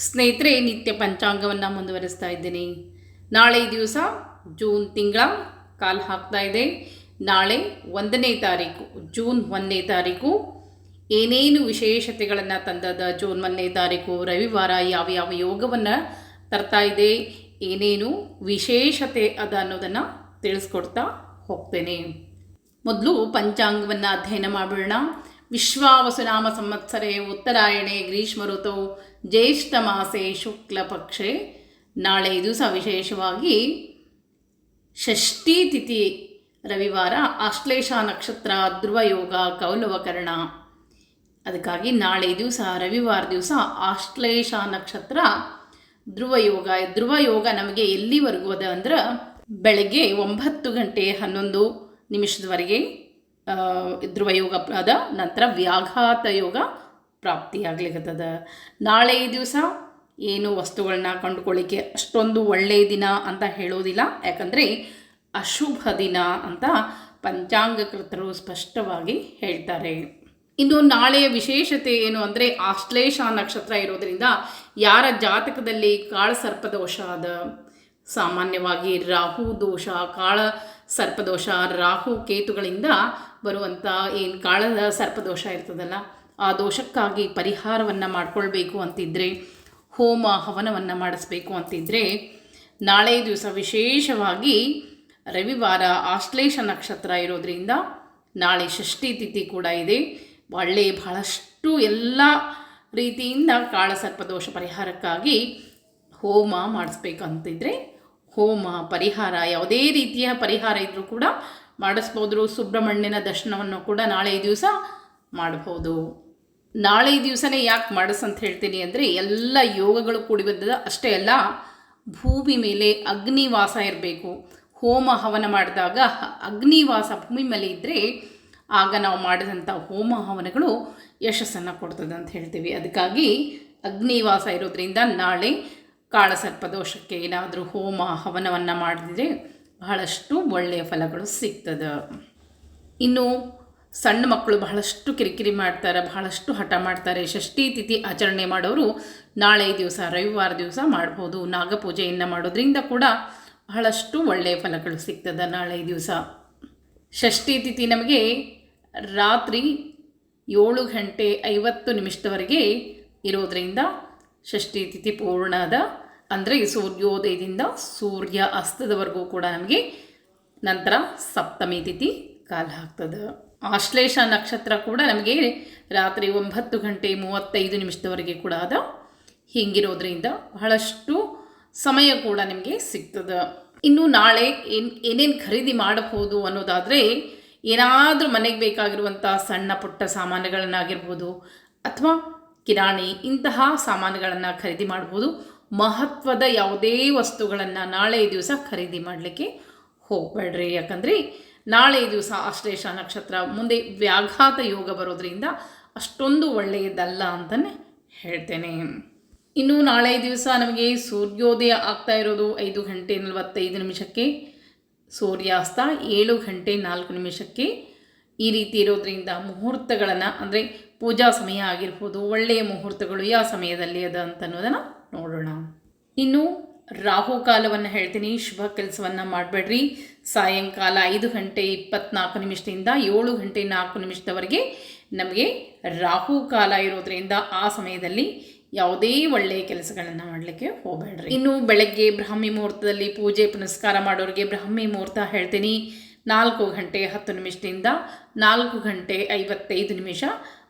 ಸ್ನೇಹಿತರೆ, ನಿತ್ಯ ಪಂಚಾಂಗವನ್ನು ಮುಂದುವರಿಸ್ತಾ ಇದ್ದೀನಿ. ನಾಳೆ ದಿವಸ ಜೂನ್ ತಿಂಗಳ ಕಾಲು ಹಾಕ್ತಾ ಇದೆ. ನಾಳೆ ಒಂದನೇ ತಾರೀಕು, ಜೂನ್ ಒಂದನೇ ತಾರೀಕು. ಏನೇನು ವಿಶೇಷತೆಗಳನ್ನು ತಂದದ ಜೂನ್ ಒಂದನೇ ತಾರೀಕು, ರವಿವಾರ ಯಾವ ಯಾವ ಯೋಗವನ್ನು ತರ್ತಾ ಇದೆ, ಏನೇನು ವಿಶೇಷತೆ ಅದ ಅನ್ನೋದನ್ನು ತಿಳಿಸ್ಕೊಡ್ತಾ ಹೋಗ್ತೇನೆ. ಮೊದಲು ಪಂಚಾಂಗವನ್ನು ಅಧ್ಯಯನ ಮಾಡೋಣ ವಿಶ್ವಾವಸುನಾಮ ಸಂವತ್ಸರೆ ಉತ್ತರಾಯಣೆ ಗ್ರೀಷ್ಮ ಋತು ಜ್ಯೇಷ್ಠ ಮಾಸೆ ಶುಕ್ಲ ಪಕ್ಷೆ ನಾಳೆ ದಿವಸ ವಿಶೇಷವಾಗಿ ಷಷ್ಠಿ ತಿಥಿ ರವಿವಾರ ಆಶ್ಲೇಷ ನಕ್ಷತ್ರ ಧ್ರುವಯೋಗ ಕೌಲವಕರಣ. ಅದಕ್ಕಾಗಿ ನಾಳೆ ದಿವಸ ರವಿವಾರ ದಿವಸ ಆಶ್ಲೇಷ ನಕ್ಷತ್ರ ಧ್ರುವಯೋಗ. ಧ್ರುವಯೋಗ ನಮಗೆ ಎಲ್ಲಿವರೆಗೂ ಅದ ಅಂದ್ರೆ ಬೆಳಗ್ಗೆ ಒಂಬತ್ತು ಗಂಟೆ ಹನ್ನೊಂದು ನಿಮಿಷದವರೆಗೆ. ಧ್ರುವಯೋಗ ಅದ ನಂತರ ವ್ಯಾಘಾತ ಯೋಗ ಪ್ರಾಪ್ತಿಯಾಗ್ಲಿಕ್ಕತ್ತದ ನಾಳೆ ದಿವಸ ಏನು ವಸ್ತುಗಳನ್ನ ಕಂಡುಕೊಳ್ಳಿಕ್ಕೆ ಅಷ್ಟೊಂದು ಒಳ್ಳೆಯ ದಿನ ಅಂತ ಹೇಳೋದಿಲ್ಲ. ಯಾಕಂದರೆ ಅಶುಭ ದಿನ ಅಂತ ಪಂಚಾಂಗಕೃತರು ಸ್ಪಷ್ಟವಾಗಿ ಹೇಳ್ತಾರೆ. ಇನ್ನು ನಾಳೆಯ ವಿಶೇಷತೆ ಏನು ಅಂದರೆ ಆಶ್ಲೇಷ ನಕ್ಷತ್ರ ಇರೋದರಿಂದ ಯಾರ ಜಾತಕದಲ್ಲಿ ಕಾಳ ಸರ್ಪದೋಷ ಅದ? ಸಾಮಾನ್ಯವಾಗಿ ರಾಹು ದೋಷ, ಕಾಳ ಸರ್ಪದೋಷ ರಾಹು ಕೇತುಗಳಿಂದ ಬರುವಂಥ ಏನು ಕಾಳದ ಸರ್ಪದೋಷ ಇರ್ತದಲ್ಲ, ಆ ದೋಷಕ್ಕಾಗಿ ಪರಿಹಾರವನ್ನು ಮಾಡಿಕೊಳ್ಬೇಕು ಅಂತಿದ್ದರೆ ಹೋಮ ಹವನವನ್ನು ಮಾಡಿಸ್ಬೇಕು ಅಂತಿದ್ದರೆ ನಾಳೆ ದಿವಸ ವಿಶೇಷವಾಗಿ ರವಿವಾರ ಆಶ್ಲೇಷ ನಕ್ಷತ್ರ ಇರೋದರಿಂದ ನಾಳೆ ಷಷ್ಠಿ ತಿಥಿ ಕೂಡ ಇದೆ. ಒಳ್ಳೆ ಬಹಳಷ್ಟು ಎಲ್ಲ ರೀತಿಯಿಂದ ಕಾಳಸರ್ಪದೋಷ ಪರಿಹಾರಕ್ಕಾಗಿ ಹೋಮ ಮಾಡಿಸ್ಬೇಕಂತಿದ್ರೆ ಹೋಮ ಪರಿಹಾರ ಯಾವುದೇ ರೀತಿಯ ಪರಿಹಾರ ಇದ್ದರೂ ಕೂಡ ಮಾಡಿಸ್ಬೋದು ಸುಬ್ರಹ್ಮಣ್ಯನ ದರ್ಶನವನ್ನು ಕೂಡ ನಾಳೆ ದಿವಸ ಮಾಡ್ಬೋದು. ನಾಳೆ ದಿವಸನೇ ಯಾಕೆ ಮಾಡಿಸ್ ಅಂತ ಹೇಳ್ತೀನಿ ಅಂದರೆ ಎಲ್ಲ ಯೋಗಗಳು ಕೂಡಿ ಬಂದದ. ಅಷ್ಟೇ ಅಲ್ಲ, ಭೂಮಿ ಮೇಲೆ ಅಗ್ನಿವಾಸ ಇರಬೇಕು. ಹೋಮ ಹವನ ಮಾಡಿದಾಗ ಅಗ್ನಿವಾಸ ಭೂಮಿ ಮೇಲೆ ಇದ್ದರೆ ಆಗ ನಾವು ಮಾಡಿದಂಥ ಹೋಮ ಹವನಗಳು ಯಶಸ್ಸನ್ನು ಕೊಡ್ತದೆ ಅಂತ ಹೇಳ್ತೀವಿ. ಅದಕ್ಕಾಗಿ ಅಗ್ನಿವಾಸ ಇರೋದ್ರಿಂದ ನಾಳೆ ಕಾಳಸರ್ಪದೋಷಕ್ಕೆ ಏನಾದರೂ ಹೋಮ ಹವನವನ್ನು ಮಾಡಿದ್ರೆ ಬಹಳಷ್ಟು ಒಳ್ಳೆಯ ಫಲಗಳು ಸಿಗ್ತದೆ. ಇನ್ನು ಸಣ್ಣ ಮಕ್ಕಳು ಬಹಳಷ್ಟು ಕಿರಿಕಿರಿ ಮಾಡ್ತಾರೆ, ಬಹಳಷ್ಟು ಹಠ ಮಾಡ್ತಾರೆ, ಷಷ್ಠಿ ತಿಥಿ ಆಚರಣೆ ಮಾಡೋರು ನಾಳೆ ದಿವಸ, ರವಿವಾರ ದಿವಸ ಮಾಡ್ಬೋದು. ನಾಗಪೂಜೆಯನ್ನು ಮಾಡೋದ್ರಿಂದ ಕೂಡ ಬಹಳಷ್ಟು ಒಳ್ಳೆಯ ಫಲಗಳು ಸಿಗ್ತದೆ ನಾಳೆ ದಿವಸ. ಷಷ್ಠಿ ತಿಥಿ ನಮಗೆ ರಾತ್ರಿ ಏಳು ಗಂಟೆ ಐವತ್ತು ನಿಮಿಷದವರೆಗೆ ಇರೋದರಿಂದ ಷಷ್ಠಿ ತಿಥಿ ಪೂರ್ಣದ ಅಂದರೆ ಸೂರ್ಯೋದಯದಿಂದ ಸೂರ್ಯ ಅಸ್ತದವರೆಗೂ ಕೂಡ ನಮಗೆ ನಂತರ ಸಪ್ತಮಿ ತಿಥಿ ಕಾಲ ಆಗ್ತದೆ. ಆಶ್ಲೇಷ ನಕ್ಷತ್ರ ಕೂಡ ನಮಗೆ ರಾತ್ರಿ ಒಂಬತ್ತು ಗಂಟೆ ಮೂವತ್ತೈದು ನಿಮಿಷದವರೆಗೆ ಕೂಡ ಅದ ಹೀಗಿರೋದ್ರಿಂದ ಬಹಳಷ್ಟು ಸಮಯ ಕೂಡ ನಿಮಗೆ ಸಿಗ್ತದೆ. ಇನ್ನು ನಾಳೆ ಏನು, ಏನೇನು ಖರೀದಿ ಮಾಡಬಹುದು ಅನ್ನೋದಾದರೆ ಏನಾದರೂ ಮನೆಗೆ ಬೇಕಾಗಿರುವಂಥ ಸಣ್ಣ ಪುಟ್ಟ ಸಾಮಾನುಗಳನ್ನಾಗಿರ್ಬೋದು ಅಥವಾ ಕಿರಾಣಿ ಇಂತಹ ಸಾಮಾನುಗಳನ್ನು ಖರೀದಿ ಮಾಡ್ಬೋದು ಮಹತ್ವದ ಯಾವುದೇ ವಸ್ತುಗಳನ್ನು ನಾಳೆ ದಿವಸ ಖರೀದಿ ಮಾಡಲಿಕ್ಕೆ ಹೋಗಬೇಡ್ರಿ. ಯಾಕಂದರೆ ನಾಳೆ ದಿವಸ ಆಶ್ಲೇಷ ನಕ್ಷತ್ರ ಮುಂದೆ ವ್ಯಾಘಾತ ಯೋಗ ಬರೋದ್ರಿಂದ ಅಷ್ಟೊಂದು ಒಳ್ಳೆಯದಲ್ಲ ಅಂತಲೇ ಹೇಳ್ತೇನೆ. ಇನ್ನು ನಾಳೆ ದಿವಸ ನಮಗೆ ಸೂರ್ಯೋದಯ ಆಗ್ತಾ ಇರೋದು ಐದು ಗಂಟೆ ನಲವತ್ತೈದು ನಿಮಿಷಕ್ಕೆ, ಸೂರ್ಯಾಸ್ತ ಏಳು ಗಂಟೆ ನಾಲ್ಕು ನಿಮಿಷಕ್ಕೆ. ಈ ರೀತಿ ಇರೋದ್ರಿಂದ ಮುಹೂರ್ತಗಳನ್ನು, ಅಂದರೆ ಪೂಜಾ ಸಮಯ ಆಗಿರ್ಬೋದು, ಒಳ್ಳೆಯ ಮುಹೂರ್ತಗಳು ಯಾವ ಸಮಯದಲ್ಲಿ ಅದ ಅಂತ ಅನ್ನೋದನ್ನು ನೋಡೋಣ. ಇನ್ನು ರಾಹುಕಾಲವನ್ನು ಹೇಳ್ತೀನಿ. ಶುಭ ಕೆಲಸವನ್ನು ಮಾಡಬೇಡ್ರಿ. ಸಾಯಂಕಾಲ ಐದು ಗಂಟೆ ಇಪ್ಪತ್ನಾಲ್ಕು ನಿಮಿಷದಿಂದ ಏಳು ಗಂಟೆ ನಾಲ್ಕು ನಿಮಿಷದವರೆಗೆ ನಮಗೆ ರಾಹುಕಾಲ ಇರೋದ್ರಿಂದ ಆ ಸಮಯದಲ್ಲಿ ಯಾವುದೇ ಒಳ್ಳೆಯ ಕೆಲಸಗಳನ್ನು ಮಾಡಲಿಕ್ಕೆ ಹೋಗಬೇಡ್ರಿ. ಇನ್ನು ಬೆಳಗ್ಗೆ ಬ್ರಾಹ್ಮಿ ಮುಹೂರ್ತದಲ್ಲಿ ಪೂಜೆ ಪುನಸ್ಕಾರ ಮಾಡೋರಿಗೆ ಬ್ರಾಹ್ಮಿ ಮುಹೂರ್ತ ಹೇಳ್ತೀನಿ. ನಾಲ್ಕು ಗಂಟೆ ಹತ್ತು ನಿಮಿಷದಿಂದ ನಾಲ್ಕು ಗಂಟೆ ಐವತ್ತೈದು ನಿಮಿಷ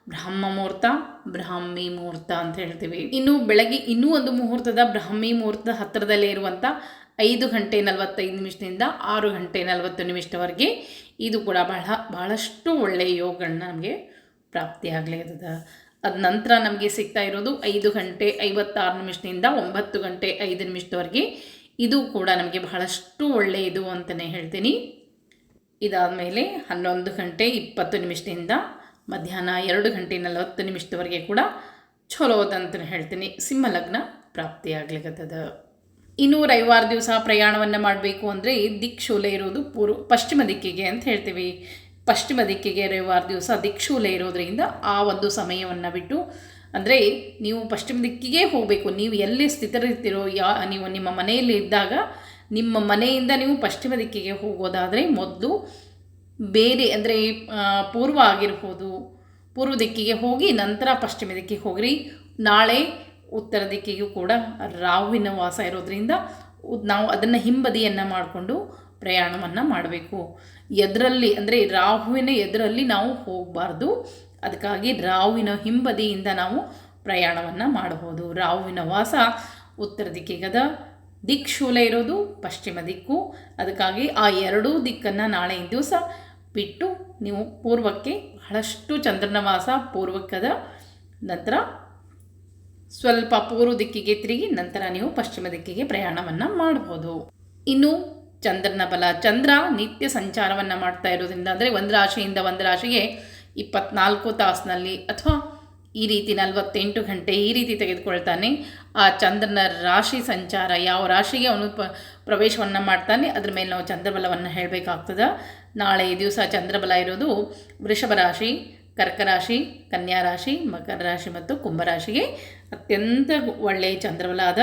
ಬ್ರಹ್ಮ ಮುಹೂರ್ತ, ಬ್ರಾಹ್ಮಿ ಮುಹೂರ್ತ ಅಂತ ಹೇಳ್ತೀವಿ. ಇನ್ನು ಬೆಳಗ್ಗೆ ಇನ್ನೂ ಒಂದು ಮುಹೂರ್ತದ ಬ್ರಾಹ್ಮಿ ಮುಹೂರ್ತ ಹತ್ತಿರದಲ್ಲೇ ಇರುವಂಥ ಐದು ಗಂಟೆ ನಲವತ್ತೈದು ನಿಮಿಷದಿಂದ ಆರು ಗಂಟೆ ನಲವತ್ತು ನಿಮಿಷದವರೆಗೆ ಇದು ಕೂಡ ಬಹಳ, ಬಹಳಷ್ಟು ಒಳ್ಳೆಯ ಯೋಗಗಳನ್ನ ನಮಗೆ ಪ್ರಾಪ್ತಿಯಾಗಲಿರ್ತದೆ ಅದ ನಂತರ ನಮಗೆ ಸಿಗ್ತಾ ಇರೋದು ಐದು ಗಂಟೆ ಐವತ್ತಾರು ನಿಮಿಷದಿಂದ ಒಂಬತ್ತು ಗಂಟೆ ಐದು ನಿಮಿಷದವರೆಗೆ. ಇದು ಕೂಡ ನಮಗೆ ಬಹಳಷ್ಟು ಒಳ್ಳೆಯದು ಅಂತಲೇ ಹೇಳ್ತೀನಿ. ಇದಾದ ಮೇಲೆ ಹನ್ನೊಂದು ಗಂಟೆ ಇಪ್ಪತ್ತು ನಿಮಿಷದಿಂದ ಮಧ್ಯಾಹ್ನ ಎರಡು ಗಂಟೆ ನಲವತ್ತು ನಿಮಿಷದವರೆಗೆ ಕೂಡ ಚಲೋ ಅದಂತ ಹೇಳ್ತೀನಿ. ಸಿಂಹ ಲಗ್ನ ಪ್ರಾಪ್ತಿಯಾಗ್ಲಿಕ್ಕತ್ತದ ಇನ್ನು ರವಿವಾರ ದಿವಸ ಪ್ರಯಾಣವನ್ನು ಮಾಡಬೇಕು ಅಂದರೆ ದಿಕ್ಷೂಲೆ ಇರೋದು ಪೂರ್ವ ಪಶ್ಚಿಮ ದಿಕ್ಕಿಗೆ ಅಂತ ಹೇಳ್ತೀವಿ. ಪಶ್ಚಿಮ ದಿಕ್ಕಿಗೆ ರವಿವಾರ ದಿವಸ ದಿಕ್ಷೂಲೆ ಇರೋದರಿಂದ ಆ ಒಂದು ಸಮಯವನ್ನು ಬಿಟ್ಟು ಅಂದರೆ ನೀವು ಪಶ್ಚಿಮ ದಿಕ್ಕಿಗೆ ಹೋಗಬೇಕು. ನೀವು ಎಲ್ಲಿ ಸ್ಥಿತರಿರ್ತೀರೋ ಯಾ ನೀವು ನಿಮ್ಮ ಮನೆಯಲ್ಲಿ ಇದ್ದಾಗ ನಿಮ್ಮ ಮನೆಯಿಂದ ನೀವು ಪಶ್ಚಿಮ ದಿಕ್ಕಿಗೆ ಹೋಗೋದಾದರೆ ಮೊದಲು ಬೇರೆ ಅಂದರೆ ಪೂರ್ವ ಆಗಿರ್ಬೋದು. ಪೂರ್ವ ದಿಕ್ಕಿಗೆ ಹೋಗಿ ನಂತರ ಪಶ್ಚಿಮ ದಿಕ್ಕಿಗೆ ಹೋಗ್ರಿ. ನಾಳೆ ಉತ್ತರ ದಿಕ್ಕಿಗೂ ಕೂಡ ರಾಹುವಿನ ವಾಸ ಇರೋದ್ರಿಂದ ನಾವು ಅದನ್ನು ಹಿಂಬದಿಯನ್ನು ಮಾಡಿಕೊಂಡು ಪ್ರಯಾಣವನ್ನು ಮಾಡಬೇಕು. ಎದರಲ್ಲಿ ಅಂದರೆ ರಾಹುವಿನ ಎದುರಲ್ಲಿ ನಾವು ಹೋಗಬಾರ್ದು. ಅದಕ್ಕಾಗಿ ರಾಹುವಿನ ಹಿಂಬದಿಯಿಂದ ನಾವು ಪ್ರಯಾಣವನ್ನು ಮಾಡಬಹುದು. ರಾಹುವಿನ ವಾಸ ಉತ್ತರ ದಿಕ್ಕಿಗದ ದಿಕ್ಶೂಲ ಇರೋದು ಪಶ್ಚಿಮ ದಿಕ್ಕು. ಅದಕ್ಕಾಗಿ ಆ ಎರಡೂ ದಿಕ್ಕನ್ನು ನಾಳೆ ದಿವಸ ಬಿಟ್ಟು ನೀವು ಪೂರ್ವಕ್ಕೆ ಬಹಳಷ್ಟು ಚಂದ್ರನವಾಸ ಪೂರ್ವಕದ ನಂತರ ಸ್ವಲ್ಪ ಪೂರ್ವ ದಿಕ್ಕಿಗೆ ತಿರುಗಿ ನಂತರ ನೀವು ಪಶ್ಚಿಮ ದಿಕ್ಕಿಗೆ ಪ್ರಯಾಣವನ್ನು ಮಾಡ್ಬೋದು. ಇನ್ನು ಚಂದ್ರನ ಬಲ, ಚಂದ್ರ ನಿತ್ಯ ಸಂಚಾರವನ್ನು ಮಾಡ್ತಾ ಇರೋದ್ರಿಂದ ಅಂದರೆ ಒಂದು ರಾಶಿಯಿಂದ ಒಂದು ರಾಶಿಗೆ ಇಪ್ಪತ್ನಾಲ್ಕು ತಾಸಿನಲ್ಲಿ ಅಥವಾ ಈ ರೀತಿ ನಲವತ್ತೆಂಟು ಗಂಟೆ ಈ ರೀತಿ ತೆಗೆದುಕೊಳ್ತಾನೆ. ಆ ಚಂದ್ರನ ರಾಶಿ ಸಂಚಾರ ಯಾವ ರಾಶಿಗೆ ಅವನು ಪ, ಪ್ರವೇಶವನ್ನು ಮಾಡ್ತಾನೆ, ಅದ್ರ ಮೇಲೆ ನಾವು ಚಂದ್ರಬಲವನ್ನು ಹೇಳಬೇಕಾಗ್ತದೆ. ನಾಳೆ ದಿವಸ ಚಂದ್ರಬಲ ಇರೋದು ವೃಷಭ ರಾಶಿ, ಕರ್ಕ ರಾಶಿ, ಕನ್ಯಾ ರಾಶಿ, ಮಕರ ರಾಶಿ ಮತ್ತು ಕುಂಭರಾಶಿಗೆ ಅತ್ಯಂತ ಒಳ್ಳೆಯ ಚಂದ್ರಬಲ ಅದ.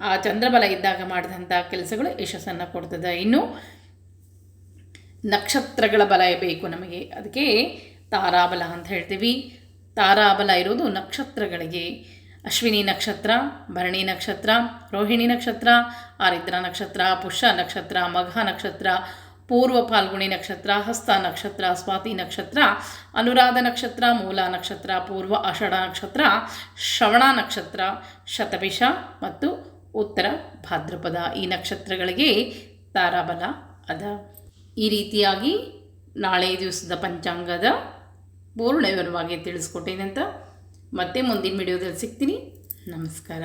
ಆ ಚಂದ್ರಬಲ ಇದ್ದಾಗ ಮಾಡಿದಂಥ ಕೆಲಸಗಳು ಯಶಸ್ಸನ್ನು ಕೊಡ್ತದೆ. ಇನ್ನು ನಕ್ಷತ್ರಗಳ ಬಲ ಬೇಕು ನಮಗೆ. ಅದಕ್ಕೆ ತಾರಾಬಲ ಅಂತ ಹೇಳ್ತೀವಿ. ತಾರಾಬಲ ಇರೋದು ನಕ್ಷತ್ರಗಳಿಗೆ. ಅಶ್ವಿನಿ ನಕ್ಷತ್ರ, ಭರಣಿ ನಕ್ಷತ್ರ, ರೋಹಿಣಿ ನಕ್ಷತ್ರ, ಆರಿದ್ರ ನಕ್ಷತ್ರ, ಪುಷ್ಯ ನಕ್ಷತ್ರ, ಮಘ ನಕ್ಷತ್ರ, ಪೂರ್ವ ಫಾಲ್ಗುಣಿ ನಕ್ಷತ್ರ, ಹಸ್ತ ನಕ್ಷತ್ರ, ಸ್ವಾತಿ ನಕ್ಷತ್ರ, ಅನುರಾಧ ನಕ್ಷತ್ರ, ಮೂಲ ನಕ್ಷತ್ರ, ಪೂರ್ವ ಆಷಾಢ ನಕ್ಷತ್ರ, ಶ್ರವಣ ನಕ್ಷತ್ರ, ಶತಭಿಷ ಮತ್ತು ಉತ್ತರ ಭಾದ್ರಪದ ಈ ನಕ್ಷತ್ರಗಳಿಗೆ ತಾರಾಬಲ ಅದ. ಈ ರೀತಿಯಾಗಿ ನಾಳೆ ದಿವಸದ ಪಂಚಾಂಗದ ಪೂರ್ಣ ವಿವರವಾಗಿ ತಿಳಿಸ್ಕೊಟ್ಟೇನೆ ಅಂತ ಮತ್ತೆ ಮುಂದಿನ ವಿಡಿಯೋದಲ್ಲಿ ಸಿಗ್ತೀನಿ. ನಮಸ್ಕಾರ.